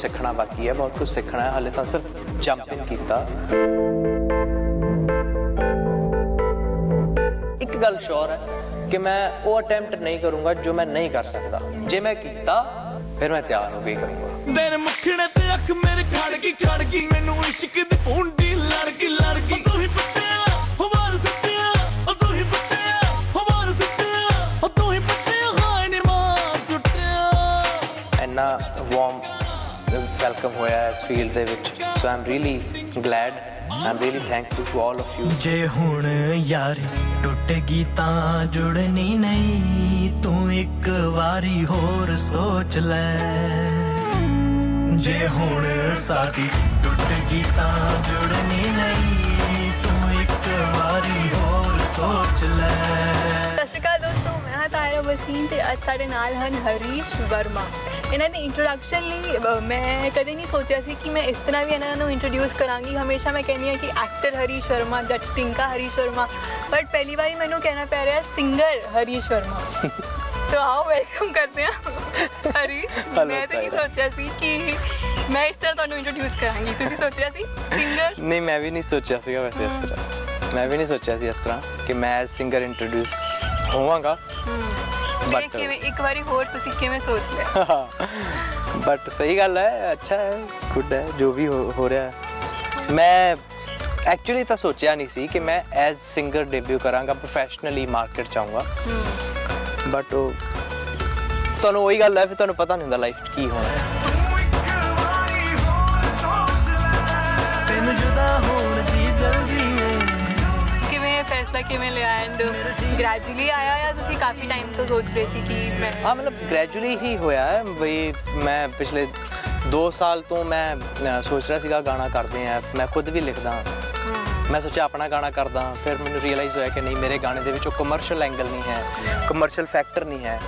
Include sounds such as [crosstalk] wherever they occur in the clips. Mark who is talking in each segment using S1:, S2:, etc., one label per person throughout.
S1: ਸਿੱਖਣਾ ਬਾਕੀ ਹੈ, ਬਹੁਤ ਕੁਝ ਸਿੱਖਣਾ ਹੈ। ਹਾਲੇ ਤਾਂ ਸਿਰਫ ਜੰਪਿੰਗ ਕੀਤਾ। ਇੱਕ ਗੱਲ ਸ਼ੋਰ ਹੈ ਕਿ ਮੈਂ ਉਹ ਅਟੈਂਪਟ ਨਹੀਂ ਕਰੂੰਗਾ ਜੋ ਮੈਂ ਨਹੀਂ ਕਰ ਸਕਦਾ। ਜੇ ਮੈਂ ਕੀਤਾ, ਫਿਰ ਮੈਂ ਤਿਆਰ ਹੋ ਕੇ ਕਰੂੰਗਾ।
S2: ਤੇਰੇ ਮੁਖੜੇ ਤੇ ਅੱਖ ਮੇਰੇ ਖੜ ਗਈ ਖੜ ਗਈ ਮੈਨੂੰ ਇਸ਼ਕ ਦੀ ਪੂੰਡੀ ਲੜ ਗਈ ਤੂੰ ਹੀ
S1: ਵੈਲਕਮ ਹੋਇਆ ਇਸ ਫੀਲਡ ਦੇ ਵਿੱਚ so I'm really glad I'm really thankful to all of you
S2: ਜੇ ਹੁਣ ਯਾਰੀ ਟੁੱਟ ਗਈ ਤਾਂ ਜੁੜਨੀ ਨਹੀਂ ਤੂੰ ਇੱਕ ਵਾਰੀ ਹੋਰ ਸੋਚ ਲੈ ਜੇ ਹੁਣ ਸਾਡੀ ਟੁੱਟ ਗਈ ਤਾਂ ਜੁੜਨੀ ਨਹੀਂ ਤੂੰ ਇੱਕ ਵਾਰੀ ਹੋਰ ਸੋਚ ਲੈ
S3: ਸਤਿ ਸ਼੍ਰੀ ਅਕਾਲ ਦੋਸਤੋ ਮੈਂ ਹਾਂ ਤਾਇਰਾ ਵਸੀਮ ਤੇ ਅੱਜ ਸਾਡੇ ਨਾਲ ਹਨ ਹਰੀਸ਼ ਵਰਮਾ ਇਹਨਾਂ ਦੀ ਇੰਟਰੋਡਕਸ਼ਨ ਲਈ ਅਹ, ਮੈਂ ਕਦੇ ਨਹੀਂ ਸੋਚਿਆ ਸੀ ਕਿ ਮੈਂ ਇਸ ਤਰ੍ਹਾਂ ਵੀ ਇਹਨਾਂ ਨੂੰ ਇੰਟਰੋਡਿਊਸ ਕਰਾਂਗੀ ਹਮੇਸ਼ਾ ਮੈਂ ਕਹਿੰਦੀ ਹਾਂ ਕਿ ਐਕਟਰ ਹਰੀਸ਼ ਵਰਮਾ ਜੱਟ ਸਿੰਕਾ ਹਰੀਸ਼ ਵਰਮਾ ਬਟ ਪਹਿਲੀ ਵਾਰੀ ਮੈਨੂੰ ਕਹਿਣਾ ਪੈ ਰਿਹਾ ਸਿੰਗਰ ਹਰੀਸ਼ ਵਰਮਾ ਸੋ ਆਓ ਵੈਲਕਮ ਕਰਦੇ ਹਾਂ ਹਰੀਸ਼
S1: Hello,
S3: ਮੈਂ ਤਾਂ ਨਹੀਂ
S1: ਤਾਇਰਾ।
S3: ਸੋਚਿਆ ਸੀ ਕਿ ਮੈਂ ਇਸ ਤਰ੍ਹਾਂ ਤੁਹਾਨੂੰ ਇੰਟਰੋਡਿਊਸ ਕਰਾਂਗੀ ਤੁਸੀਂ ਸੋਚਿਆ ਸੀ ਸਿੰਗਰ
S1: ਨਹੀਂ ਮੈਂ ਵੀ ਨਹੀਂ ਸੋਚਿਆ ਸੀਗਾ ਵੈਸੇ ਇਸ ਤਰ੍ਹਾਂ ਮੈਂ ਵੀ ਨਹੀਂ ਸੋਚਿਆ ਸੀ ਇਸ ਤਰ੍ਹਾਂ ਕਿ ਮੈਂ ਐਜ਼ ਸਿੰਗਰ ਇੰਟਰੋਡਿਊਸ ਹੋਵਾਂਗਾ
S3: ਤੇ
S1: But-
S3: ਕਿਵੇਂ ਇੱਕ ਵਾਰੀ ਹੋਰ ਤੁਸੀਂ ਕਿਵੇਂ ਸੋਚ ਲਿਆ? [laughs]
S1: ਬਟ ਸਹੀ ਗੱਲ ਹੈ ਅੱਛਾ ਹੈ ਗੁੱਡ ਹੈ ਜੋ ਵੀ ਹੋ ਹੋ ਰਿਹਾ ਹੈ। ਮੈਂ ਐਕਚੁਅਲੀ ਤਾਂ ਸੋਚਿਆ ਨਹੀਂ ਸੀ ਕਿ ਮੈਂ ਐਜ਼ ਸਿੰਗਰ ਡੈਬਿਊ ਕਰਾਂਗਾ ਪ੍ਰੋਫੈਸ਼ਨਲੀ ਮਾਰਕੀਟ ਚਾਹੂੰਗਾ ਬਟ ਉਹ ਤੁਹਾਨੂੰ ਉਹੀ ਗੱਲ ਹੈ ਫਿਰ ਤੁਹਾਨੂੰ ਪਤਾ ਨਹੀਂ ਹੁੰਦਾ ਲਾਈਫ 'ਚ ਕੀ ਹੋਣਾ ਹੈ।
S3: ਕਿਵੇਂ ਇਹ ਫੈਸਲਾ ਕਿਵੇਂ ਲਿਆ ਐਂਡ ਗ੍ਰੈਜੂਅਲੀ ਆਇਆ ਜਾਂ ਤੁਸੀਂ ਕਾਫੀ ਟਾਈਮ ਤੋਂ ਸੋਚ ਰਹੇ ਸੀ ਕਿ ਮੈਂ
S1: ਹਾਂ ਮਤਲਬ ਗ੍ਰੈਜੂਅਲੀ ਹੀ ਹੋਇਆ ਹੈ ਬਈ ਮੈਂ ਪਿਛਲੇ 2 ਸਾਲ ਤੋਂ ਮੈਂ ਅ, ਸੋਚ ਰਿਹਾ ਸੀਗਾ ਗਾਣਾ ਕਰਦੇ ਆ ਮੈਂ ਖੁਦ ਵੀ ਲਿਖਦਾ ਮੈਂ ਸੋਚਿਆ ਆਪਣਾ ਗਾਣਾ ਕਰਦਾ ਫਿਰ ਮੈਨੂੰ ਰੀਅਲਾਈਜ਼ ਹੋਇਆ ਕਿ ਨਹੀਂ ਮੇਰੇ ਗਾਣੇ ਦੇ ਵਿੱਚ ਉਹ ਕਮਰਸ਼ੀਅਲ ਐਂਗਲ ਨਹੀਂ ਹੈ ਕਮਰਸ਼ੀਅਲ ਫੈਕਟਰ ਨਹੀਂ ਹੈ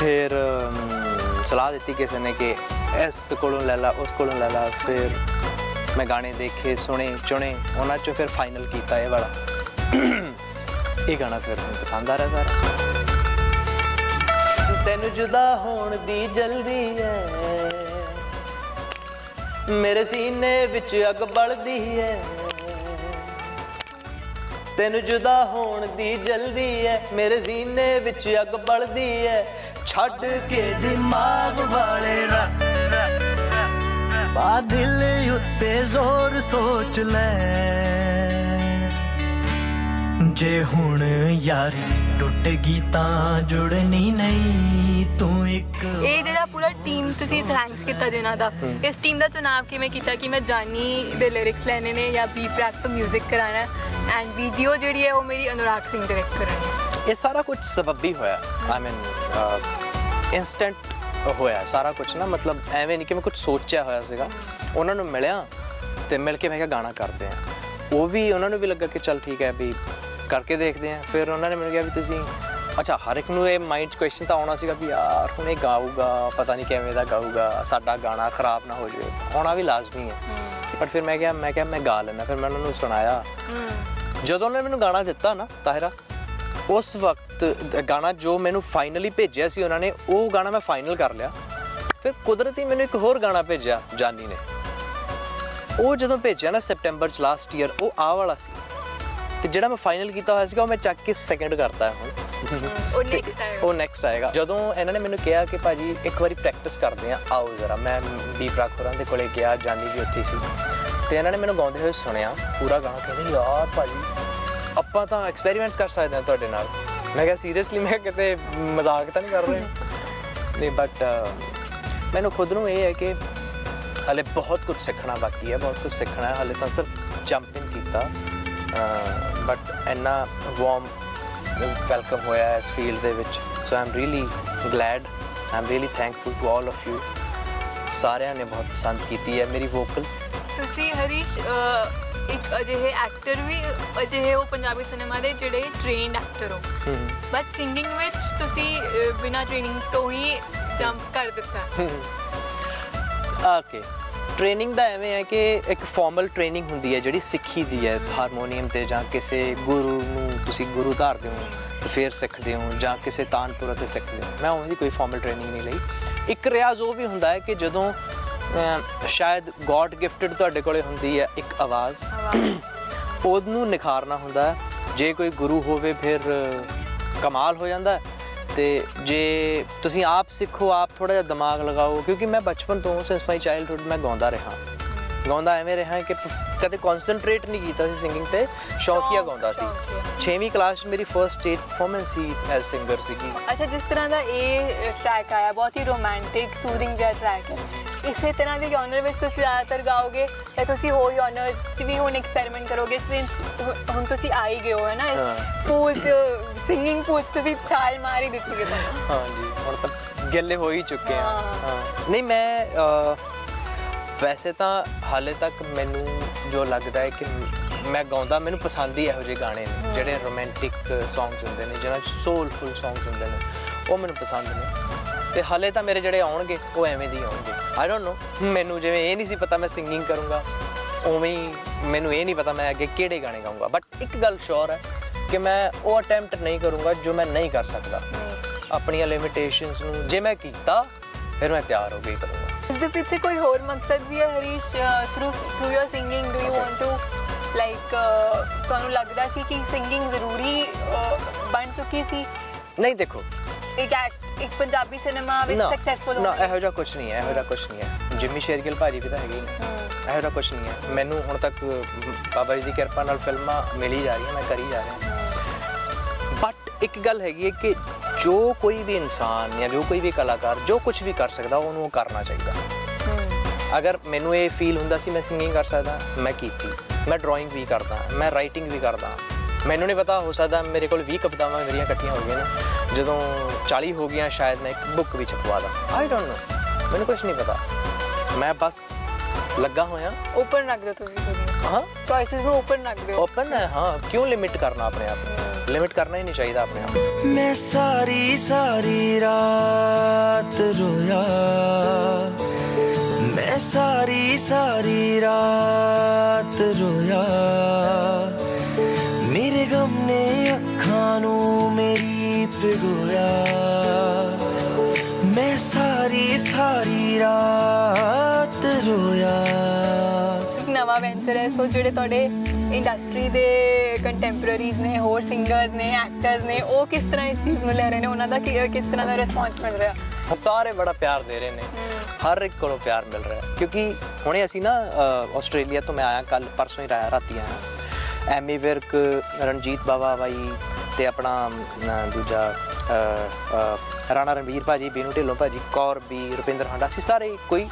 S1: ਫਿਰ ਅਮ, ਸਲਾਹ ਦਿੱਤੀ ਕਿਸੇ ਨੇ ਕਿ ਇਸ ਕੋਲੋਂ ਲੈ ਲਾ ਉਸ ਕੋਲੋਂ ਲੈ ਲਾ ਫਿਰ ਮੈਂ ਗਾਣੇ ਦੇਖੇ ਸੁਣੇ ਚੁਣੇ ਉਹਨਾਂ ਚੋਂ ਫਿਰ ਫਾਈਨਲ ਕੀਤਾ ਇਹ ਵਾਲਾ ਇਹ ਗਾਣਾ ਫਿਰ ਤੁਹਾਨੂੰ ਪਸੰਦ ਆ ਰਿਹਾ ਸਾਰਾ। ਤੈਨੂੰ ਜੁਦਾ ਹੋਣ ਦੀ ਜਲਦੀ ਹੈ ਮੇਰੇ ਸੀਨੇ ਵਿੱਚ ਅੱਗ ਬਲਦੀ ਹੈ ਤੈਨੂੰ ਜੁਦਾ ਹੋਣ ਦੀ ਜਲਦੀ ਹੈ ਮੇਰੇ ਸੀਨੇ ਵਿੱਚ ਅੱਗ ਬਲਦੀ ਹੈ ਛੱਡ ਕੇ
S2: ਦਿਮਾਗ ਵਾਲੇ ਰਾ ਬਾ ਦਿਲ ਉੱਤੇ ਜ਼ੋਰ ਸੋਚ ਲੈ। ਜੇ ਹੁਣ ਯਾਰੀ ਟੁੱਟ ਗਈ ਤਾਂ ਜੁੜਨੀ ਨਹੀਂ ਤੂੰ ਇੱਕ
S3: ਇਹ ਜਿਹੜਾ ਪੂਰਾ ਟੀਮ ਤੁਸੀਂ ਥੈਂਕਸ ਕੀਤਾ ਜਿਨ੍ਹਾਂ ਦਾ ਇਸ ਟੀਮ ਦਾ ਚੁਣਾਵ ਕਿਵੇਂ ਕੀਤਾ ਕਿ ਮੈਂ ਜਾਨੀ ਦੇ ਲਿਰਿਕਸ ਲੈਣੇ ਨੇ ਜਾਂ ਬੀ ਪ੍ਰੈਕ ਤੋਂ 뮤직 ਕਰਾਣਾ ਐਂਡ ਵੀਡੀਓ ਜਿਹੜੀ ਹੈ ਉਹ ਮੇਰੀ ਅਨੁਰਾਗ ਸਿੰਘ ਡਾਇਰੈਕਟ ਕਰਨੀ ਹੈ।
S1: ਇਹ ਸਾਰਾ ਕੁਝ ਸਬੱਬੀ ਹੋਇਆ ਆਈ ਮੀਨ ਇਨਸਟੈਂਟ ਹੋਇਆ ਸਾਰਾ ਕੁਝ ਨਾ ਮਤਲਬ ਐਵੇਂ ਨਹੀਂ ਕਿ ਮੈਂ ਕੁਝ ਸੋਚਿਆ ਹੋਇਆ ਸੀਗਾ। ਉਹਨਾਂ ਨੂੰ ਮਿਲਿਆ ਤੇ ਮਿਲ ਕੇ ਮੈਂ ਕਿਹਾ ਗਾਣਾ ਕਰਦੇ ਆ ਉਹ ਵੀ ਉਹਨਾਂ ਨੂੰ ਵੀ ਲੱਗਾ ਕਿ ਚੱਲ ਠੀਕ ਹੈ ਵੀ ਕਰਕੇ ਦੇਖਦੇ ਆ ਫਿਰ ਉਹਨਾਂ ਨੇ ਮੈਨੂੰ ਕਿਹਾ ਵੀ ਤੁਸੀਂ ਅੱਛਾ ਹਰ ਇੱਕ ਨੂੰ ਇਹ ਮਾਈਂਡ ਕੁਐਸਚਨ ਤਾਂ ਆਉਣਾ ਸੀਗਾ ਵੀ ਯਾਰ ਹੁਣ ਇਹ ਗਾਊਗਾ ਪਤਾ ਨਹੀਂ ਕਿਵੇਂ ਦਾ ਗਾਊਗਾ ਸਾਡਾ ਗਾਣਾ ਖਰਾਬ ਨਾ ਹੋ ਜਾਵੇ। ਆਉਣਾ ਵੀ ਲਾਜ਼ਮੀ ਹੈ। ਪਰ ਫਿਰ ਮੈਂ ਕਿਹਾ ਮੈਂ ਕਿਹਾ ਮੈਂ ਗਾ ਲੈਣਾ ਫਿਰ ਮੈਂ ਉਹਨਾਂ ਨੂੰ ਸੁਣਾਇਆ। ਜਦੋਂ ਉਹਨੇ ਮੈਨੂੰ ਗਾਣਾ ਦਿੱਤਾ ਨਾ ਤਾਹਿਰਾ ਉਸ ਵਕਤ ਗਾਣਾ ਜੋ ਮੈਨੂੰ ਫਾਈਨਲੀ ਭੇਜਿਆ ਸੀ ਉਹਨਾਂ ਨੇ ਉਹ ਗਾਣਾ ਮੈਂ ਫਾਈਨਲ ਕਰ ਲਿਆ। ਫਿਰ ਕੁਦਰਤੀ ਮੈਨੂੰ ਇੱਕ ਹੋਰ ਗਾਣਾ ਭੇਜਿਆ ਜਾਨੀ ਨੇ। ਉਹ ਜਦੋਂ ਭੇਜਿਆ ਨਾ ਸੈਪਟੈਂਬਰ ਚ ਲਾਸਟ ਈਅਰ ਉਹ ਆ ਵਾਲਾ ਸੀ। ਤੇ ਜਿਹੜਾ ਮੈਂ ਫਾਈਨਲ ਕੀਤਾ ਹੋਇਆ ਸੀਗਾ ਉਹ ਮੈਂ ਚੱਕ ਕੇ ਸੈਕਿੰਡ ਕਰਤਾ ਹੈ ਹੁਣ।
S3: ਉਹ ਨੈਕਸਟ ਆਏਗਾ।
S1: ਉਹ ਨੈਕਸਟ ਆਏਗਾ। ਜਦੋਂ ਇਹਨਾਂ ਨੇ ਮੈਨੂੰ ਕਿਹਾ ਕਿ ਭਾਜੀ ਇੱਕ ਵਾਰੀ ਪ੍ਰੈਕਟਿਸ ਕਰਦੇ ਆ ਆਓ ਜ਼ਰਾ ਮੈਂ ਬੀ ਪ੍ਰਾਖੋਰਾਂ ਦੇ ਕੋਲੇ ਗਿਆ ਜਾਨੀ ਵੀ ਉੱਥੇ ਸੀ। ਤੇ ਇਹਨਾਂ ਨੇ ਮੈਨੂੰ ਗਾਉਂਦੇ ਹੋਏ ਸੁਣਿਆ ਪੂਰਾ ਗਾਣਾ ਕਹਿੰਦੇ ਯਾਰ ਭਾਜੀ ਆਪਾਂ ਤਾਂ ਐਕਸਪੈਰੀਮੈਂਟਸ ਕਰ ਸਕਦੇ ਹਾਂ ਤੁਹਾਡੇ ਨਾਲ। ਮੈਂ ਕਿਹਾ ਸੀਰੀਅਸਲੀ ਮੈਂ ਕਿਤੇ ਮਜ਼ਾਕ ਤਾਂ ਨਹੀਂ ਕਰ ਰਹੇ? ਨਹੀਂ ਬਟ ਮੈਨੂੰ ਖੁਦ ਨੂੰ ਇਹ ਹੈ ਕਿ ਹਲੇ ਬਹੁਤ ਕੁਝ ਸਿੱਖਣਾ ਬਾਕੀ ਹੈ ਬਹੁਤ ਕੁਝ ਸਿੱਖਣਾ ਹੈ। ਹਲੇ ਤਾਂ ਸਿਰਫ ਜੰਪਿੰਗ ਕੀਤਾ। ਬਟ ਇੰਨਾ ਵਾਰਮ ਵੈਲਕਮ ਹੋਇਆ ਇਸ ਫੀਲਡ ਦੇ ਵਿੱਚ। So I'm really glad I'm really thankful to all of you ਸਾਰਿਆਂ ਨੇ ਬਹੁਤ ਪਸੰਦ ਕੀਤੀ ਹੈ ਮੇਰੀ ਵੋਕਲ
S3: ਤੁਸੀਂ ਹਰੀਸ਼ ਇੱਕ ਅਜਿਹੇ ਐਕਟਰ ਵੀ ਅਜਿਹੇ ਹੋ ਪੰਜਾਬੀ ਸਿਨੇਮਾ ਦੇ ਜਿਹੜੇ ਟ੍ਰੇਨਡ ਐਕਟਰ ਹੋ। ਬਟ ਸਿੰਗਿੰਗ ਵਿੱਚ ਤੁਸੀਂ ਬਿਨਾਂ ਟ੍ਰੇਨਿੰਗ ਤੋਂ ਹੀ ਜੰਪ ਕਰ ਦਿੱਤਾ।
S1: ਓਕੇ ਟ੍ਰੇਨਿੰਗ ਦਾ ਐਵੇਂ ਹੈ ਕਿ ਇੱਕ ਫਾਰਮਲ ਟ੍ਰੇਨਿੰਗ ਹੁੰਦੀ ਹੈ ਜਿਹੜੀ ਸਿੱਖੀ ਦੀ ਹੈ ਹਾਰਮੋਨੀਅਮ ਤੇ ਜਾਂ ਕਿਸੇ ਗੁਰੂ ਨੂੰ ਤੁਸੀਂ ਗੁਰੂ ਧਾਰਦੇ ਹੋ ਤੇ ਫਿਰ ਸਿੱਖਦੇ ਹੋ ਜਾਂ ਕਿਸੇ ਤਾਨਪੁਰਾ ਤੇ ਸਿੱਖਦੇ ਹੋ ਮੈਂ ਉਹਦੀ ਕੋਈ ਫਾਰਮਲ ਟ੍ਰੇਨਿੰਗ ਨਹੀਂ ਲਈ ਇੱਕ ਰਿਆਜ਼ ਉਹ ਵੀ ਹੁੰਦਾ ਹੈ ਕਿ ਜਦੋਂ ਸ਼ਾਇਦ ਗੋਡ ਗਿਫਟਡ ਤੁਹਾਡੇ ਕੋਲੇ ਹੁੰਦੀ ਹੈ ਇੱਕ ਆਵਾਜ਼ ਉਹਨੂੰ ਨਿਖਾਰਨਾ ਹੁੰਦਾ ਹੈ। ਜੇ ਕੋਈ ਗੁਰੂ ਹੋਵੇ ਫਿਰ ਕਮਾਲ ਹੋ ਜਾਂਦਾ ਹੈ। ਤੇ ਜੇ ਤੁਸੀਂ ਆਪ ਸਿੱਖੋ ਆਪ ਥੋੜਾ ਜਿਹਾ ਦਿਮਾਗ ਲਗਾਓ ਕਿਉਂਕਿ ਮੈਂ ਬਚਪਨ ਤੋਂ ਸਿੰਸ ਮਾਈ ਚਾਈਲਡਹੁੱਡ ਮੈਂ ਗਾਉਂਦਾ ਰਿਹਾ। ਗਾਉਂਦਾ ਐਵੇਂ ਰਿਹਾ ਕਿ ਕਦੇ ਕਨਸੈਂਟਰੇਟ ਨਹੀਂ ਕੀਤਾ ਸੀ ਸਿੰਗਿੰਗ ਤੇ ਸ਼ੌਕੀਆ
S3: ਸ਼ੌਕ-
S1: ਗਾਉਂਦਾ ਸੀ।
S3: ਸ਼ੌਕੀਆ।
S1: 6ਵੀਂ ਕਲਾਸ 'ਚ ਮੇਰੀ ਫਰਸਟ ਸਟੇਜ ਪਰਫਾਰਮੈਂਸ ਹੀ ਐਜ਼ ਸਿੰਗਰ ਸੀਗੀ।
S3: ਅੱਛਾ ਜਿਸ ਤਰ੍ਹਾਂ ਦਾ ਇਹ ਟਰੈਕ ਆਇਆ ਬਹੁਤ ਹੀ ਰੋਮਾਂਟਿਕ ਸੂਦਿੰਗ ਜਿਹਾ ਟਰੈਕ ਹੈ। ਇਸੇ ਤਰ੍ਹਾਂ ਦੇ ਜਨਰ ਵਿੱਚ ਤੁਸੀਂ ਜ਼ਿਆਦਾਤਰ ਗਾਓਗੇ ਜਾਂ ਤੁਸੀਂ ਹੋਰ ਜਨਰਸ 'ਚ ਵੀ ਹੁਣ ਐਕਸਪੈਰੀਮੈਂਟ ਕਰੋਗੇ ਸਿੰਸ ਹੁਣ ਤੁਸੀਂ ਆ ਹੀ ਗਏ ਹੋ ਹੈ। ਨਾ। ਪੂਲ 'ਚ ਸਿੰਗਿੰਗ ਪੂਲ ਤੁਸੀਂ ਛਾਲ ਮਾਰ ਹੀ ਦਿੱਤੀ ਹੈ ਤੁਹਾਨੂੰ।
S1: ਹਾਂਜੀ ਹੁਣ ਤਾਂ ਗਿੱਲੇ ਹੋ ਹੀ ਚੁੱਕੇ ਆ ਨਹੀਂ ਮੈਂ ਵੈਸੇ ਤਾਂ ਹਾਲੇ ਤੱਕ ਮੈਨੂੰ ਜੋ ਲੱਗਦਾ ਹੈ ਕਿ ਮੈਂ ਗਾਉਂਦਾ ਮੈਨੂੰ ਪਸੰਦ ਹੀ ਇਹੋ ਜਿਹੇ ਗਾਣੇ ਨੇ ਜਿਹੜੇ ਰੋਮਾਂਟਿਕ ਸੌਂਗਸ ਹੁੰਦੇ ਨੇ ਜਿਹਨਾਂ 'ਚ ਸੋਲਫੁਲ ਸੌਂਗਸ ਹੁੰਦੇ ਨੇ ਉਹ ਮੈਨੂੰ ਪਸੰਦ ਨੇ। ਤੇ ਹਾਲੇ ਤਾਂ ਮੇਰੇ ਜਿਹੜੇ ਆਉਣਗੇ ਉਹ ਐਵੇਂ ਦੀ ਆਉਣਗੇ। ਆਈ ਡੋਨਟ ਨੋ ਮੈਨੂੰ ਜਿਵੇਂ ਇਹ ਨਹੀਂ ਸੀ ਪਤਾ ਮੈਂ ਸਿੰਗਿੰਗ ਕਰੂੰਗਾ। ਉਵੇਂ ਹੀ ਮੈਨੂੰ ਇਹ ਨਹੀਂ ਪਤਾ ਮੈਂ ਅੱਗੇ ਕਿਹੜੇ ਗਾਣੇ ਗਾਊਂਗਾ। ਬਟ ਇੱਕ ਗੱਲ ਸ਼ੋਰ ਹੈ ਕਿ ਮੈਂ ਉਹ ਅਟੈਂਪਟ ਨਹੀਂ ਕਰੂੰਗਾ ਜੋ ਮੈਂ ਨਹੀਂ ਕਰ ਸਕਦਾ। ਆਪਣੀਆਂ ਲਿਮਿਟੇਸ਼ਨਸ ਨੂੰ ਜੇ ਮੈਂ ਕੀਤਾ ਫਿਰ ਮੈਂ ਤਿਆਰ ਹੋ ਕੇ ਕਰੂੰਗਾ।
S3: ਇਸ ਦੇ ਪਿੱਛੇ ਕੋਈ ਹੋਰ ਮਕਸਦ ਵੀ ਹੈ Harish? Through through your singing do you want to like ਤੁਹਾਨੂੰ ਲੱਗਦਾ ਸੀ ਕਿ ਸਿੰਗਿੰਗ ਜ਼ਰੂਰੀ ਬਣ ਚੁੱਕੀ ਸੀ?
S1: ਨਹੀਂ ਦੇਖੋ
S3: ਇੱਕ ਇੱਕ ਪੰਜਾਬੀ ਸਿਨੇਮਾ ਵਿੱਚ
S1: ਨਾ
S3: ਸਕਸੈਸਫੁਲ
S1: ਨਾ ਇਹੋ ਜਿਹਾ ਕੁਝ ਨਹੀਂ ਹੈ ਇਹੋ ਜਿਹਾ ਕੁਝ ਨਹੀਂ ਹੈ। ਜਿੰਮੀ ਸ਼ੇਰਗਿਲ ਭਾਜੀ ਵੀ ਤਾਂ ਹੈਗੇ ਹੀ ਨੇ। ਇਹੋ ਜਿਹਾ ਕੁਝ ਨਹੀਂ ਹੈ। ਮੈਨੂੰ ਹੁਣ ਤੱਕ ਬਾਬਾ ਜੀ ਦੀ ਕਿਰਪਾ ਨਾਲ ਫਿਲਮਾਂ ਮਿਲ ਜਾ ਰਹੀਆਂ ਮੈਂ ਕਰੀ ਜਾ ਰਿਹਾ। ਬਟ ਇੱਕ ਗੱਲ ਹੈਗੀ ਹੈ ਕਿ ਜੋ ਕੋਈ ਵੀ ਇਨਸਾਨ ਜਾਂ ਜੋ ਕੋਈ ਵੀ ਕਲਾਕਾਰ ਜੋ ਕੁਝ ਵੀ ਕਰ ਸਕਦਾ ਉਹਨੂੰ ਉਹ ਕਰਨਾ ਚਾਹੀਦਾ। ਅਗਰ ਮੈਨੂੰ ਇਹ ਫੀਲ ਹੁੰਦਾ ਸੀ ਮੈਂ ਸਿੰਗਿੰਗ ਕਰ ਸਕਦਾ ਮੈਂ ਕੀਤੀ। ਮੈਂ ਡਰਾਇੰਗ ਵੀ ਕਰਦਾ ਮੈਂ ਰਾਈਟਿੰਗ ਵੀ ਕਰਦਾ। ਮੈਨੂੰ ਨਹੀਂ ਪਤਾ ਹੋ ਸਕਦਾ ਮੇਰੇ ਕੋਲ 20 ਕਵਿਤਾਵਾਂ ਮੇਰੀਆਂ ਇਕੱਠੀਆਂ ਹੋ ਗਈਆਂ ਨੇ। ਜਦੋਂ 40 ਹੋ ਗਈਆਂ ਸ਼ਾਇਦ ਮੈਂ ਇੱਕ ਬੁੱਕ ਵੀ ਛਪਵਾ ਦਾਂ। ਆਈ ਡੋਨਟ ਨੋ ਮੈਨੂੰ ਕੁਝ ਨਹੀਂ ਪਤਾ। ਮੈਂ ਬਸ ਲੱਗਾ ਹੋਇਆ।
S3: ਓਪਨ ਰੱਖ ਦਿਓ ਤੁਸੀਂ
S1: ਹਾਂ?
S3: ਚੋਇਸਸ ਨੂੰ ਓਪਨ ਰੱਖ ਦਿਓ।
S1: ਓਪਨ ਹੈ ਹਾਂ। ਕਿਉਂ ਲਿਮਿਟ ਕਰਨਾ ਆਪਣੇ ਆਪ ਨੂੰ? ਲਿਮਿਟ ਕਰਨਾ ਹੀ ਨਹੀਂ ਚਾਹੀਦਾ ਆਪਣੇ ਆਪ ਨੂੰ।
S2: ਮੈਂ ਸਾਰੀ ਸਾਰੀ ਰਾਤ ਰੋਇਆ। ਮੈਂ ਸਾਰੀ ਸਾਰੀ ਰਾਤ ਰੋਇਆ। ਮੇਰੇ ਗਮ ਨੇ ਅੱਖਾਂ ਨੂੰ ਮੇਰੀ ਭਿਗੋਇਆ ਮੈਂ ਸਾਰੀ ਸਾਰੀ ਰਾਤ ਰੋਇਆ।
S3: ਨਵਾਂ ਵੈਂਚਰ ਹੈ ਸੋ ਜਿਹੜੇ ਤੁਹਾਡੇ ਇੰਡਸਟਰੀ ਦੇ ਕੰਟੈਂਪਰਰੀਜ਼ ਨੇ ਹੋਰ ਸਿੰਗਰਸ ਨੇ ਐਕਟਰਸ ਨੇ ਉਹ ਕਿਸ ਤਰ੍ਹਾਂ ਇਸ ਚੀਜ਼ ਨੂੰ ਲੈ ਰਹੇ ਨੇ? ਉਹਨਾਂ ਦਾ ਕੀ- ਕਿਸ ਤਰ੍ਹਾਂ ਦਾ ਰਿਸਪੌਂਸ ਮਿਲ ਰਿਹਾ?
S1: ਉਹ ਸਾਰੇ ਬੜਾ ਪਿਆਰ ਦੇ ਰਹੇ ਨੇ। ਹਰ ਇੱਕ ਕੋਲੋਂ ਪਿਆਰ ਮਿਲ ਰਿਹਾ ਕਿਉਂਕਿ ਹੁਣੇ ਅਸੀਂ ਨਾ ਆਸਟ੍ਰੇਲੀਆ ਤੋਂ ਮੈਂ ਆਇਆ ਕੱਲ ਪਰਸੋਂ ਹੀ ਰਾਇਆ ਰਾਤੀ ਆਇਆ। ਐਮੀ ਵਿਰਕ ਰਣਜੀਤ ਬਾਵਾ ਬਾਈ ਤੇ ਆਪਣਾ ਅ, ਦੂਜਾ ਅ, ਅ, ਰਾਣਾ ਰਣਵੀਰ ਭਾਜੀ ਬੀਨੂ ਢਿੱਲੋਂ ਭਾਜੀ ਕੌਰ ਬੀ ਰੁਪਿੰਦਰ ਹਾਂਡਾ ਅਸੀਂ ਸਾਰੇ ਕੋਈ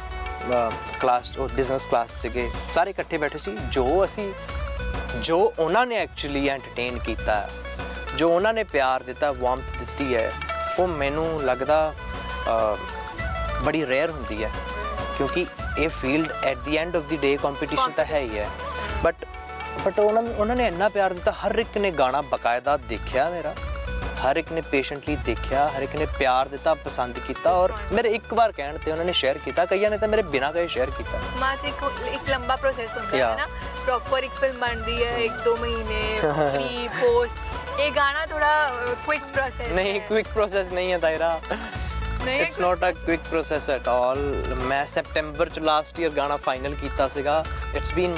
S1: ਕਲਾਸ ਉਹ ਬਿਜ਼ਨਸ ਕਲਾਸ ਸੀਗੇ ਸਾਰੇ ਇਕੱਠੇ ਬੈਠੇ ਸੀ ਜੋ ਅਸੀਂ ਜੋ ਉਹਨਾਂ ਨੇ ਐਕਚੁਅਲੀ ਐਂਟਰਟੇਨ ਕੀਤਾ ਹੈ, ਜੋ ਉਹਨਾਂ ਨੇ ਪਿਆਰ ਦਿੱਤਾ ਵਾਰਮਥ ਦਿੱਤੀ ਹੈ ਉਹ ਮੈਨੂੰ ਲੱਗਦਾ ਅ, ਬੜੀ ਰੇਅਰ ਹੁੰਦੀ ਹੈ ਕਿਉਂਕਿ ਇਹ field at the end of the day competition ਤਾਂ ਹੈ ਹੀ ਹੈ ਬਟ ਬਟ ਉਹਨਾਂ ਨੇ ਉਹਨਾਂ ਨੇ ਇੰਨਾ ਪਿਆਰ ਦਿੱਤਾ ਹਰ ਇੱਕ ਨੇ ਗਾਣਾ ਬਕਾਇਦਾ ਦੇਖਿਆ ਮੇਰਾ। ਹਰ ਇੱਕ ਨੇ ਪੇਸ਼ੈਂਟਲੀ ਦੇਖਿਆ ਹਰ ਇੱਕ ਨੇ ਪਿਆਰ ਦਿੱਤਾ ਪਸੰਦ ਕੀਤਾ ਔਰ ਮੇਰੇ ਇੱਕ ਵਾਰ ਕਹਿਣ ਤੇ ਉਹਨਾਂ ਨੇ ਸ਼ੇਅਰ ਕੀਤਾ ਕਈਆਂ ਨੇ ਤਾਂ ਮੇਰੇ ਬਿਨਾਂ ਕਹੇ ਸ਼ੇਅਰ ਕੀਤਾ।
S3: ਮਾਂ ਚ ਇੱਕ ਇੱਕ ਲੰਬਾ ਪ੍ਰੋਸੈਸ ਹੁੰਦਾ ਹੈ. ਨਾ। ਪ੍ਰੋਪਰ ਇੱਕ ਫਿਲਮ ਬਣਦੀ ਹੈ ਇੱਕ ਦੋ ਮਹੀਨੇ [laughs] ਪ੍ਰੀ ਪੋਸਟ ਇਹ ਗਾਣਾ ਥੋੜਾ ਕੁਇਕ ਪ੍ਰੋਸੈਸ
S1: ਨਹੀਂ ਕੁਇਕ ਪ੍ਰੋਸੈਸ ਨਹੀਂ ਹੈ ਦਾਇਰਾ। It's not a quick process at all ਮੈਂ ਸੈਪਟੈਂਬਰ ਚ ਲਾਸਟ ਈਅਰ ਗਾਣਾ ਫਾਈਨਲ ਕੀਤਾ ਸੀਗਾ। It's been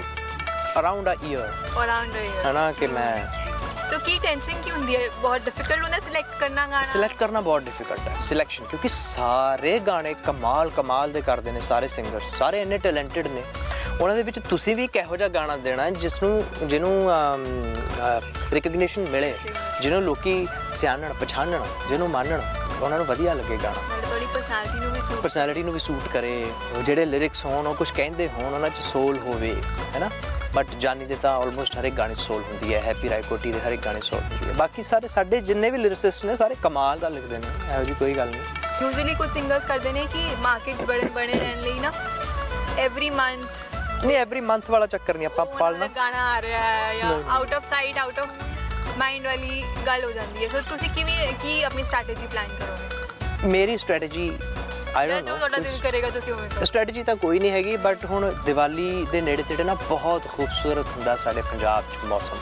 S1: around a year
S3: around ਹੈ
S1: ਹਨਾ ਕਿ ਮੈਂ
S3: ਸੋ ਕੀ ਟੈਨਸ਼ਨ ਕੀ ਹੁੰਦੀ ਹੈ ਬਹੁਤ ਡਿਫਿਕਲਟ ਹੁੰਦਾ ਸਿਲੈਕਟ ਕਰਨਾ ਗਾਣਾ
S1: ਸਿਲੈਕਟ ਕਰਨਾ ਬਹੁਤ ਡਿਫਿਕਲਟ ਹੈ ਸਿਲੈਕਸ਼ਨ ਕਿਉਂਕਿ ਸਾਰੇ ਗਾਣੇ ਕਮਾਲ ਕਮਾਲ ਦੇ ਕਰਦੇ ਨੇ ਸਾਰੇ ਸਿੰਗਰਸ ਸਾਰੇ ਇੰਨੇ ਟੈਲੈਂਟਡ ਨੇ ਉਹਨਾਂ ਦੇ ਵਿੱਚ ਤੁਸੀਂ ਵੀ ਕਿਹੋ ਜਿਹਾ ਗਾਣਾ ਦੇਣਾ ਜਿਸ ਨੂੰ ਜਿਹਨੂੰ ਰਿਕਗਨੀਸ਼ਨ ਮਿਲੇ ਜਿਹਨੂੰ ਲੋਕੀ ਸਿਆਣਨ ਪਛਾਣਨ ਜਿਹਨੂੰ ਮੰਨਣ ਉਹਨਾਂ ਨੂੰ ਵਧੀਆ ਲੱਗੇ ਗਾਣਾ
S3: ਤੁਹਾਡੀ ਪਰਸਨੈਲਿਟੀ ਨੂੰ ਵੀ ਸੂਟ
S1: ਪਰਸਨੈਲਿਟੀ ਨੂੰ ਵੀ ਸੂਟ ਕਰੇ ਜਿਹੜੇ ਲਿਰਿਕਸ ਹੋਣ ਉਹ ਕੁਝ ਕਹਿੰਦੇ ਹੋਣ ਉਹਨਾਂ 'ਚ ਸੋਲ ਹੋਵੇ ਹੈਨਾ ਬਟ ਜਾਨੀ ਦੇ ਤਾਂ ਆਲਮੋਸਟ ਹਰ ਇੱਕ ਗਾਣੇ ਸੋਲ ਹੁੰਦੀ ਹੈ ਹੈਪੀ ਰਾਈਕੋਟੀ ਦੇ ਹਰ ਇੱਕ ਗਾਣੇ ਸੋਲ ਹੁੰਦੀ ਹੈ। ਬਾਕੀ ਸਾਰੇ ਸਾਡੇ ਜਿੰਨੇ ਵੀ ਲਿਰਿਸਿਸਟ ਨੇ ਸਾਰੇ ਕਮਾਲ ਦਾ ਲਿਖਦੇ ਨੇ ਇਹੋ ਜਿਹੀ ਕੋਈ ਗੱਲ ਨਹੀਂ।
S3: ਯੂਜ਼ੂਅਲੀ ਕੁਝ ਸਿੰਗਰਸ ਕਰਦੇ ਨੇ ਕਿ ਮਾਰਕੀਟ ਬੜੇ ਬਣੇ ਰਹਿਣ ਲਈ ਨਾ ਐਵਰੀ ਮੰਥ
S1: ਨਹੀਂ ਐਵਰੀ ਮੰਥ ਵਾਲਾ ਚੱਕਰ ਨਹੀਂ ਆਪਾਂ ਪਾਲਣਾ
S3: ਗਾਣਾ ਆ ਰਿਹਾ ਹੈ ਜਾਂ। Out of sight out of mind ਵਾਲੀ ਗੱਲ ਹੋ ਜਾਂਦੀ ਹੈ। ਸੋ ਤੁਸੀਂ ਕਿਵੇਂ ਕੀ ਆਪਣੀ ਸਟ੍ਰੈਟੇਜੀ ਪਲਾਨ ਕਰੋਗੇ?
S1: ਮੇਰੀ ਸਟ੍ਰੈਟੇਜੀ ਆਈ ਡੋਨਟ
S3: ਜੋ ਤੁਹਾਡਾ ਦਿਲ
S1: ਨੋ
S3: ਕਰੇਗਾ ਤੁਸੀਂ ਉਵੇਂ ਕਰੋ।
S1: ਸਟ੍ਰੈਟੇਜੀ ਤਾਂ ਕੋਈ ਨਹੀਂ ਹੈਗੀ ਬਟ ਹੁਣ ਦੀਵਾਲੀ ਦੇ ਨੇੜੇ ਤੇੜੇ ਨਾ ਬਹੁਤ ਖੂਬਸੂਰਤ ਹੁੰਦਾ ਸਾਡੇ ਪੰਜਾਬ 'ਚ ਮੌਸਮ।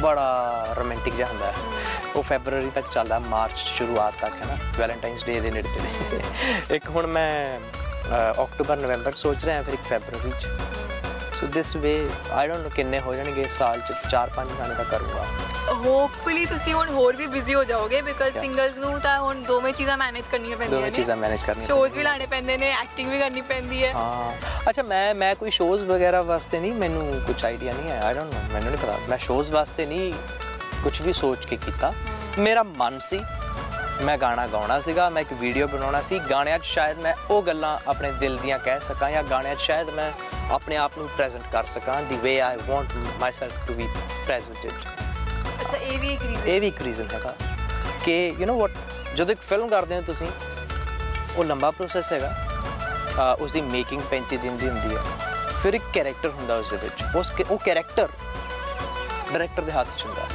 S1: ਬੜਾ ਰੋਮਾਂਟਿਕ ਜਿਹਾ ਹੁੰਦਾ। ਹੈ ਉਹ ਫੈਬਰੂਰੀ ਤੱਕ ਚੱਲਦਾ ਮਾਰਚ ਸ਼ੁਰੂਆਤ ਤੱਕ ਹੈ ਨਾ? ਵੈਲੈਂਟਾਈਨਸ ਡੇ ਦੇ ਨੇੜੇ ਤੇੜੇ। ਇੱਕ ਹੁਣ ਮੈਂ ਅਕਤੂਬਰ ਨਵੰਬਰ ਸੋਚ ਰਹੇ ਹਾਂ ਫਿਰ ਇੱਕ ਫੈਬਰੂਰੀ ਚ। ਸੋ ਦਿਸ ਵੇ ਆਈ ਡੋਨਟ ਨੋ ਕਿੰਨੇ ਹੋ ਜਾਣਗੇ ਸਾਲ ਚ 4-5 ਗਾਣੇ ਤਾਂ ਕਰੂੰਗਾ।
S3: ਹੋਪਫੁਲੀ ਤੁਸੀਂ ਹੁਣ ਹੋਰ ਵੀ ਬਿਜ਼ੀ ਹੋ ਜਾਓਗੇ ਬਿਕਾਜ਼. ਸਿੰਗਰਸ ਨੂੰ ਤਾਂ ਹੁਣ ਦੋਵੇਂ ਚੀਜ਼ਾਂ ਮੈਨੇਜ ਕਰਨੀਆਂ ਪੈਂਦੀਆਂ
S1: ਦੋਵੇਂ ਚੀਜ਼ਾਂ ਮੈਨੇਜ ਕਰਨੀਆਂ
S3: ਸ਼ੋਜ਼ ਵੀ ਲਾਣੇ ਪੈਂਦੇ ਨੇ ਐਕਟਿੰਗ ਵੀ ਕਰਨੀ ਪੈਂਦੀ ਹੈ।
S1: ਹਾਂ। ਅੱਛਾ ਮੈਂ ਮੈਂ ਕੋਈ ਸ਼ੋਜ਼ ਵਗੈਰਾ ਵਾਸਤੇ ਨਹੀਂ ਮੈਨੂੰ ਕੁਝ ਆਈਡੀਆ ਨਹੀਂ ਹੈ ਆਈ ਡੋਨਟ ਨੋ ਮੈਨੂੰ ਨਹੀਂ ਪਤਾ। ਮੈਂ ਸ਼ੋਜ਼ ਵਾਸਤੇ ਨਹੀਂ ਕੁਝ ਵੀ ਸੋਚ ਕੇ ਕੀਤਾ। ਮੇਰਾ ਮਨ ਸੀ ਮੈਂ ਗਾਣਾ ਗਾਉਣਾ ਸੀਗਾ ਮੈਂ ਇੱਕ ਵੀਡੀਓ ਬਣਾਉਣਾ ਸੀ ਗਾਣਿਆਂ 'ਚ ਸ਼ਾਇਦ ਮੈਂ ਉਹ ਗੱਲਾਂ ਆਪਣੇ ਦਿਲ ਦੀਆਂ ਕਹਿ ਸਕਾਂ ਜਾਂ ਗਾਣਿਆਂ 'ਚ ਸ਼ਾਇਦ ਮੈਂ ਆਪਣੇ ਆਪ ਨੂੰ ਪ੍ਰੈਜ਼ੈਂਟ ਕਰ ਸਕਾਂ the way I want myself to be presented
S3: ਇਹ ਵੀ ਇੱਕ ਰੀਜ਼ਨ
S1: ਇਹ ਵੀ ਇੱਕ ਰੀਜ਼ਨ ਹੈਗਾ ਕਿ ਯੂ نو ਵਾਟ ਜਦੋਂ ਇੱਕ ਫਿਲਮ ਕਰਦੇ ਹੋ ਤੁਸੀਂ ਉਹ ਲੰਬਾ ਪ੍ਰੋਸੈਸ ਹੈਗਾ। ਉਸ ਦੀ ਮੇਕਿੰਗ 35 ਦਿਨ ਦੀ ਹੁੰਦੀ ਹੈ। ਫਿਰ ਇੱਕ ਕੈਰੈਕਟਰ ਹੁੰਦਾ ਉਸ ਦੇ ਵਿੱਚ। ਉਸ ਉਹ ਕੈਰੈਕਟਰ ਡਾਇਰੈਕਟਰ ਦੇ ਹੱਥ 'ਚ ਹੁੰਦਾ।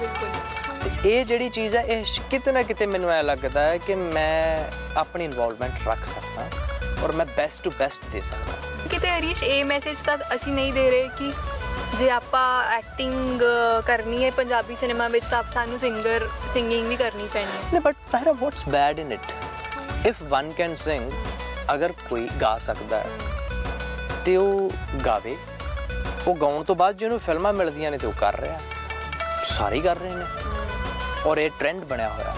S3: ਬਿਲਕੁਲ।
S1: ਇਹ ਜਿਹੜੀ ਚੀਜ਼ ਹੈ ਇਹ ਕਿਤੇ ਨਾ ਕਿਤੇ ਮੈਨੂੰ ਐ ਲੱਗਦਾ ਹੈ ਕਿ ਮੈਂ ਆਪਣੀ ਇਨਵੋਲਵਮੈਂਟ ਰੱਖ ਸਕਦਾ। ਔਰ ਮੈਂ ਬੈਸਟ ਟੂ ਬੈਸਟ ਦੇ ਸਕਦਾ।
S3: ਕਿਤੇ ਹਰੀਸ਼ ਇਹ ਮੈਸੇਜ ਤਾਂ ਅਸੀਂ ਨਹੀਂ ਦੇ ਰਹੇ ਕਿ ਜੇ ਆਪਾਂ ਐਕਟਿੰਗ ਕਰਨੀ ਹੈ ਪੰਜਾਬੀ ਸਿਨੇਮਾ ਵਿੱਚ ਤਾਂ ਸਾਨੂੰ ਸਿੰਗਰ ਸਿੰਗਿੰਗ ਵੀ ਕਰਨੀ ਪੈਣੀ ਹੈ।
S1: ਨਹੀਂ but Tara what's bad in it if one can sing ਅਗਰ ਕੋਈ ਗਾ ਸਕਦਾ ਹੈ ਤੇ ਉਹ ਗਾਵੇ। ਉਹ ਗਾਉਣ ਤੋਂ ਬਾਅਦ ਜਿਹਨੂੰ ਫਿਲਮਾਂ ਮਿਲਦੀਆਂ ਨੇ ਤੇ ਉਹ ਕਰ ਰਿਹਾ। ਸਾਰੇ ਕਰ ਰਹੇ ਨੇ। ਔਰ ਇਹ ਟ੍ਰੈਂਡ ਬਣਿਆ ਹੋਇਆ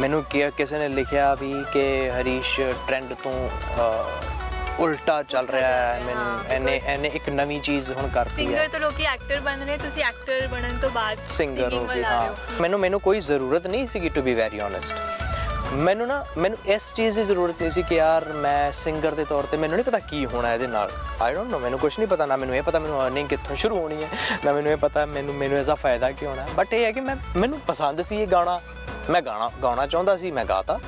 S1: ਮੈਨੂੰ ਕਿ ਕਿਸੇ ਨੇ ਲਿਖਿਆ ਵੀ ਕਿ ਹਰੀਸ਼ ਟ੍ਰੈਂਡ ਤੋਂ ਉਲਟਾ ਚੱਲ ਰਿਹਾ ਹੈ। ਮੈਨੂੰ
S3: because-
S1: ਇਹਨੇ ਇੱਕ ਨਵੀਂ ਚੀਜ਼ ਹੁਣ ਕਰਤੀ ਹੈ।
S3: ਸਿੰਗਰ ਤੋਂ ਲੋਕੀ ਐਕਟਰ ਬਣ ਰਹੇ ਤੁਸੀਂ ਐਕਟਰ ਬਣਨ ਤੋਂ ਬਾਅਦ
S1: ਸਿੰਗਰ ਹੋ ਗਏ ਹੋ। ਮੈਨੂੰ ਮੈਨੂੰ ਕੋਈ ਜ਼ਰੂਰਤ ਨਹੀਂ ਸੀਗੀ ਟੂ ਬੀ ਵੈਰੀ ਓਨੈਸਟ ਮੈਨੂੰ ਨਾ ਮੈਨੂੰ ਇਸ ਚੀਜ਼ ਦੀ ਜ਼ਰੂਰਤ ਨਹੀਂ ਸੀ ਕਿ ਯਾਰ ਮੈਂ ਸਿੰਗਰ ਦੇ ਤੌਰ ਤੇ ਮੈਨੂੰ ਨਹੀਂ ਪਤਾ ਕੀ ਹੋਣਾ ਇਹਦੇ ਨਾਲ। ਆਈ ਡੋਨਟ ਨੋ ਮੈਨੂੰ ਕੁਝ ਨਹੀਂ ਪਤਾ ਨਾ ਮੈਨੂੰ ਇਹ ਪਤਾ ਮੈਨੂੰ ਅਰਨਿੰਗ ਕਿੱਥੋਂ ਸ਼ੁਰੂ ਹੋਣੀ ਹੈ ਨਾ ਮੈਨੂੰ ਇਹ ਪਤਾ ਮੈਨੂੰ ਮੈਨੂੰ ਇਹਦਾ ਫਾਇਦਾ ਕੀ ਹੋਣਾ। ਬਟ ਇਹ ਹੈ ਕਿ ਮੈਂ ਮੈਨੂੰ ਪਸੰਦ ਸੀ ਇਹ ਗਾਣਾ। ਮੈਂ ਗਾਣਾ ਗਾਉਣਾ ਚਾਹੁੰਦਾ ਸੀ ਮੈਂ ਗਾਤਾ।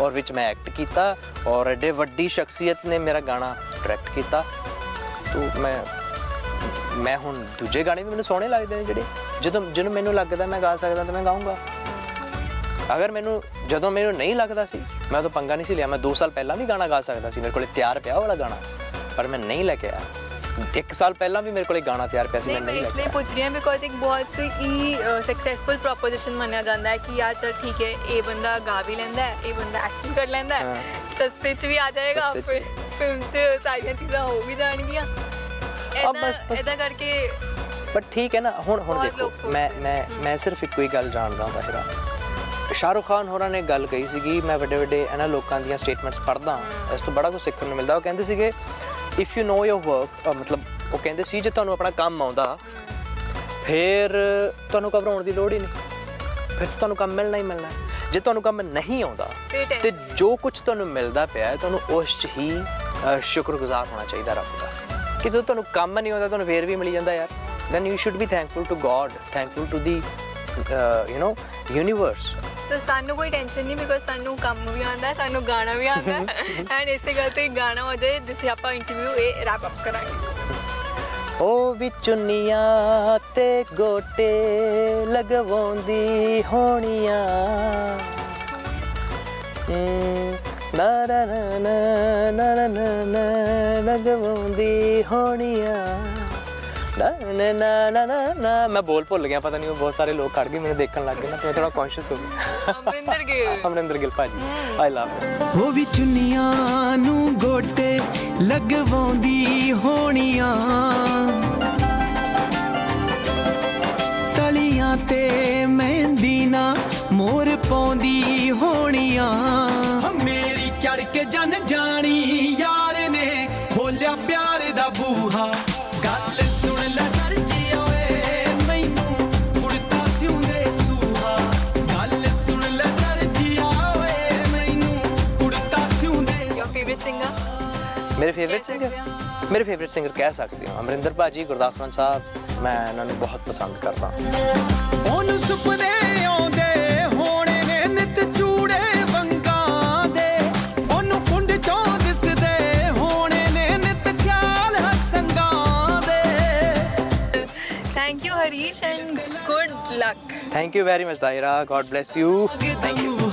S1: ਔਰ ਵਿੱਚ ਮੈਂ ਐਕਟ ਕੀਤਾ ਔਰ ਐਡੇ ਵੱਡੀ ਸ਼ਖਸੀਅਤ ਨੇ ਮੇਰਾ ਗਾਣਾ ਡਾਇਰੈਕਟ ਕੀਤਾ। ਤੋ ਮੈਂ ਮੈਂ ਹੁਣ ਦੂਜੇ ਗਾਣੇ ਵੀ ਮੈਨੂੰ ਸੋਹਣੇ ਲੱਗਦੇ ਨੇ ਜਿਹੜੇ, ਜਦੋਂ ਜਦੋਂ ਮੈਨੂੰ ਲੱਗਦਾ ਮੈਂ ਗਾ ਸਕਦਾ ਤਾਂ ਮੈਂ ਗਾਉਂਗਾ ਅਗਰ ਮੈਨੂੰ, ਜਦੋਂ ਮੈਨੂੰ ਨਹੀਂ ਲੱਗਦਾ ਸੀ, ਮੈਂ ਤਾਂ ਪੰਗਾ ਨਹੀਂ ਸੀ ਲਿਆ। ਮੈਂ 2 ਸਾਲ ਪਹਿਲਾਂ ਵੀ ਗਾਣਾ ਗਾ ਸਕਦਾ ਸੀ। ਮੇਰੇ ਕੋਲੇ ਤਿਆਰ ਪਿਆ ਉਹ ਵਾਲਾ ਗਾਣਾ, ਪਰ ਮੈਂ ਨਹੀਂ ਲੈ ਕੇ ਆਇਆ। ਇੱਕ ਸਾਲ ਪਹਿਲਾਂ ਵੀ ਮੇਰੇ ਕੋਲੇ ਗਾਣਾ ਤਿਆਰ ਪਿਆ ਸੀ ਮੈਂ ਨਹੀਂ
S3: ਇਸ ਲਈ ਪੁੱਛ ਰਹੀ ਹਾਂ ਬਿਕੋਜ਼ ਇੱਕ ਬਹੁਤ ਹੀ ਸਕਸੈਸਫੁਲ ਪ੍ਰੋਪੋਜੀਸ਼ਨ ਮੰਨਿਆ ਜਾਂਦਾ ਹੈ ਕਿ ਯਾਰ ਚਲ ਠੀਕ ਹੈ ਇਹ ਬੰਦਾ ਗਾ ਵੀ ਲੈਂਦਾ ਹੈ ਇਹ ਬੰਦਾ ਐਕਟਿੰਗ ਕਰ ਲੈਂਦਾ ਹੈ। ਸਸਤੇ 'ਚ ਵੀ ਆ ਜਾਏਗਾ ਫਿਰ ਫਿਲਮ 'ਚ ਸਾਰੀਆਂ ਚੀਜ਼ਾਂ ਹੋ ਵੀ ਜਾਣਗੀਆਂ। ਇਦਾਂ ਕਰਕੇ
S1: ਪਰ ਠੀਕ ਹੈ ਨਾ ਹੁਣ ਹੁਣ ਦੇਖੋ ਮੈਂ ਮੈਂ ਮੈਂ ਸਿਰਫ ਇੱਕੋ ਹੀ ਗੱਲ ਜਾਣਦਾ ਹਾਂ ਹੀਰਾ ਸ਼ਾਹਰੁਖ ਖਾਨ ਹੋਰਾਂ ਨੇ ਗੱਲ ਕਹੀ ਸੀਗੀ ਮੈਂ ਵੱਡੇ ਵੱਡੇ ਇਹਨਾਂ ਲੋਕਾਂ ਦੀਆਂ ਸਟੇਟਮੈਂਟਸ ਪੜ੍ਹਦਾ ਇਸ ਤੋਂ ਬੜਾ ਕੁਝ ਸਿੱਖਣ ਨੂੰ ਮਿਲਦਾ। ਉਹ ਕਹਿੰਦੇ ਸੀਗੇ if you know your work ਮਤਲਬ ਉਹ ਕਹਿੰਦੇ ਸੀ ਜੇ ਤੁਹਾਨੂੰ ਆਪਣਾ ਕੰਮ ਆਉਂਦਾ ਫਿਰ ਤੁਹਾਨੂੰ ਘਬਰਾਉਣ ਦੀ ਲੋੜ ਹੀ ਨਹੀਂ। ਫਿਰ ਤੁਹਾਨੂੰ ਕੰਮ ਮਿਲਣਾ ਹੀ ਮਿਲਣਾ। ਜੇ ਤੁਹਾਨੂੰ ਕੰਮ ਨਹੀਂ ਆਉਂਦਾ ਤੇ ਜੋ ਕੁਝ ਤੁਹਾਨੂੰ ਮਿਲਦਾ ਪਿਆ ਹੈ ਤੁਹਾਨੂੰ ਉਸ 'ਚ ਹੀ ਸ਼ੁਕਰਗੁਜ਼ਾਰ ਹੋਣਾ ਚਾਹੀਦਾ ਰੱਬ ਦਾ। ਕਿ ਜਦੋਂ ਤੁਹਾਨੂੰ ਕੰਮ ਨਹੀਂ ਆਉਂਦਾ ਤੁਹਾਨੂੰ ਫੇਰ ਵੀ ਮਿਲ ਜਾਂਦਾ ਯਾਰ। Then you should be thankful to god thankful to the uh, you know universe
S3: ਸੋ ਸਾਨੂੰ ਕੋਈ ਟੈਨਸ਼ਨ ਨਹੀਂ ਬਿਕੋਜ਼ ਸਾਨੂੰ ਕੰਮ ਵੀ ਆਉਂਦਾ ਸਾਨੂੰ ਗਾਣਾ ਵੀ ਆਉਂਦਾ। [laughs] ਐਂਡ ਇਸੇ ਗੱਲ ਤੇ ਗਾਣਾ ਹੋ ਜਾਏ ਜਿੱਥੇ ਆਪਾਂ ਇੰਟਰਵਿਊ ਇਹ ਰੈਪ ਅਪ ਕਰਾਂਗੇ।
S1: ਉਹ ਵੀ ਚੁੰਨੀਆਂ ਤੇ ਗੋਟੇ ਲਗਵਾਉਂਦੀ ਹੋਣੀਆਂ। ਨਾ ਨਾ ਨਾ ਨਾ ਨਾ ਨਾ ਲਗਵਾਉਂਦੀ ਹੋਣੀਆਂ। ਨਾ ਨਾ ਨਾ ਨਾ ਨਾ ਨਾ। ਮੈਂ ਬੋਲ ਭੁੱਲ ਗਿਆ ਪਤਾ ਨਹੀਂ ਉਹ ਬਹੁਤ ਸਾਰੇ ਲੋਕ ਖੜ ਗਏ ਮੈਨੂੰ ਦੇਖਣ ਲੱਗ ਗਏ ਨਾ ਤੇ ਮੈਂ ਥੋੜਾ ਕੌਨਸ਼ੀਅਸ ਹੋ ਗਿਆ।
S3: ਅਮਰਿੰਦਰ ਗਿੱਲ।
S1: ਅਮਰਿੰਦਰ ਗਿੱਲ ਭਾਜੀ ਆਈ ਲਵ
S2: ਉਹ ਵੀ ਚੁੰਨੀਆਂ ਨੂੰ ਗੋਟੇ ਲਗਵਾਉਂਦੀ ਹੋਣੀਆਂ। ਤਲੀਆਂ ਤੇ ਮਹਿੰਦੀ ਨਾ ਮੋਰ ਪਾਉਂਦੀ ਹੋਣੀਆਂ। ਮੇਰੀ ਚੜ ਕੇ ਜਨ ਜਾਣੀ
S1: ਮੇਰੇ ਫੇਵਰਿਟ ਸਿੰਗਰ। ਮੇਰੇ ਫੇਵਰਿਟ ਸਿੰਗਰ ਕਹਿ ਸਕਦੇ ਹਾਂ। ਅਮਰਿੰਦਰ ਭਾਜੀ ਗੁਰਦਾਸ ਮਾਨ ਸਾਹਿਬ ਮੈਂ ਇਹਨਾਂ ਨੂੰ ਬਹੁਤ ਪਸੰਦ ਕਰਦਾ।
S2: ਉਹਨੂੰ ਸੁਪਨੇ ਆਉਂਦੇ ਹੋਣੇ ਨੇ ਨਿਤ ਚੂੜੇ ਵੰਗਾਂ ਦੇ। ਉਹਨੂੰ ਕੁੰਡ ਚੋਂ ਦਿਸਦੇ ਹੋਣੇ ਨੇ ਨਿਤ ਖਿਆਲ ਹਸੰਗਾਂ ਦੇ।
S3: Thank you Harish and good luck
S1: thank you very much ਦਾਇਰਾ God bless you thank you